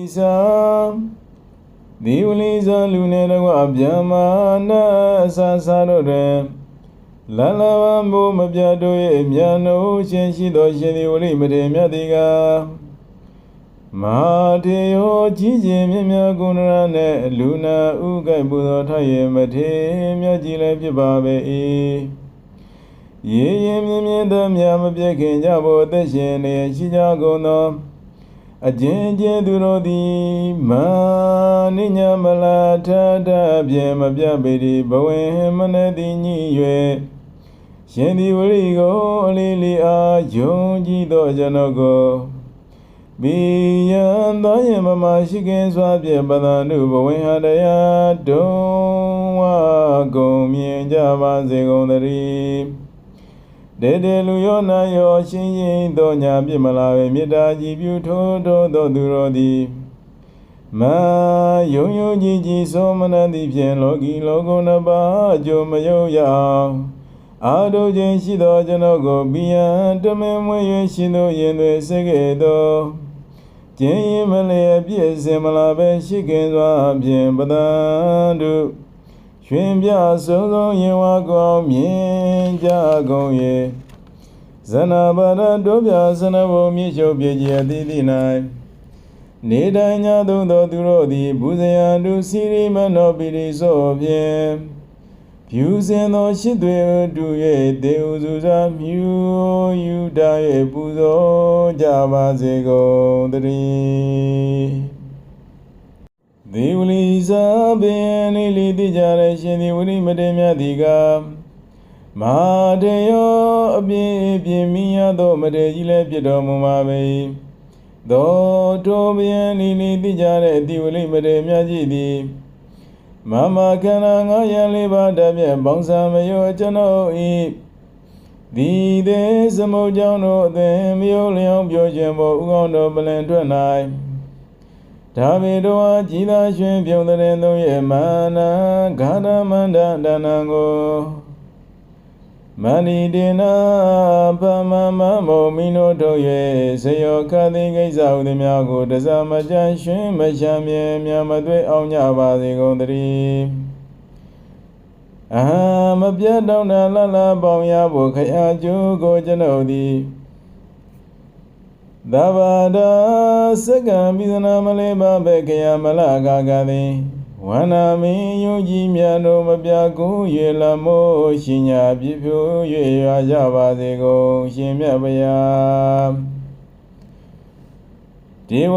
ဤသာဒီဝလိဇာလူနေတော့အဗျာမာနာအစာစားတို့တွင်လလဝမိုးမပြတ်တို့၏မြန်နှုတ်ရှင်ရှိသောရှင်ဒီဝလိမထေရမြတ်သည်ကမဟာတေယောကြီးခြင်းမြတ်မြတ်ဂုဏရနှင့်လူနာဥကိုက်ပူဇော်ထ ye မထေရမြတ်ကြီးလည်းဖြစ်ပါပေ၏ရေရင်မြင်းမြင်းသောမြတ်မပြည့်ခင်ကြဖို့အသက်ရှင်နေရှိကြကုန်သော အကျဉ်းကျဲသူတို့သည်မာနိညာမလာထထပြေမပြပေတိဘဝင်မနတိညိ၍ရှင်ဒီဝရိကိုအလေးလေးအားယုံကြည်သောကျွန်ုပ်ကိုဘိယံသောယမမရှိခင်စွာဖြင့်ပဒံတုဘဝင်ဟာတရားတုံးဝကုံမြင်ကြပါစေကုန်သတည်း ဒေဒေလူယောနာယောရှင်ရင်သောညာပြစ်မလာပဲမေတ္တာကြည်ပြုထိုးထိုးသောသူတို့သည်မာယုံယုံကြည်ကြည်သောမနတိဖြင့်လောကီလောကုဏပါအကျိုးမယုံရအောင်အာတုခြင်းရှိသောကျွန်ုပ်ကိုဘိယံတမင်မွေ၍ရှင်သောယင်တွင်စေခဲ့သောကျင်းရင်မလျက်ပြည့်စင်မလာပဲရှိခင်စွာဖြင့်ပဒံတု ရွှင်ပြဆုံးဆုံးရင်ဝါကောင်းမြင်ကြကုန်၍ဇနဘာရတို့ပြဇနဘုံမြေချုပ်ပြည့်ကြည်သည်သည်၌နေတိုင်းညသုံးသောသူတို့သည်ဘုဇယံတုစီရိမနောပိရိသောဖြင့်ဖြူစင်သောရှစ်သွေတူ၍တေဥစုစာမြူယူတာ၍ပူဇော်ကြပါစေကုန်တည်း ဒေဝလီစာပင်နေလီတိကြရရှင်ဒီဝိမတေမြတ်ဒီကမဟာတေယောအပြည့်ပြင်းမိရသောမတေကြီးလည်းဖြစ်တော်မူပါပေသောတောပင်နေလီတိကြတဲ့ဒီဝလိမတေမြတ်ကြီးသည်မမခန္ဓာငါးရန်လေးပါးတပြည့်ပေါင်းစံမယောကျွန်ုပ်ဤဒီသေးသမုတ်ကြောင့်တို့အသင်မျိုးလျောင်းပြောခြင်းမို့ဥကောင်းတော်ပလင်ထွက်၌ ဒါဗေတောအကြည်သာရွှင်ပြုံးတဲ့သုံးရဲ့မာနာဂါရမန္တဒါနံကိုမဏိတေနာပမမမောမိနောတို့၍ဇယောခတိကိစ္စဟုသည်များကိုတဇမကြရွှင်မချမ်းမြေမြမသွေးအောင်ကြပါစေကုန်သတည်းအာမပြတ်တော့နာလလပေါင်းရဖို့ခရာကျိုးကိုကျွန်ုပ်သည် သဗ္ဗဒါစက္ကံပိသနာမလေးပါဘေခယမလကာကသည်ဝန္နာမင်းယုံကြည်မြတ်တို့မပြကူရေလမိုးရှင်ညာပြည့်ဖြိုး၍ရကြပါစေကုန်ရှင်မြတ်ဗျာဒေဝ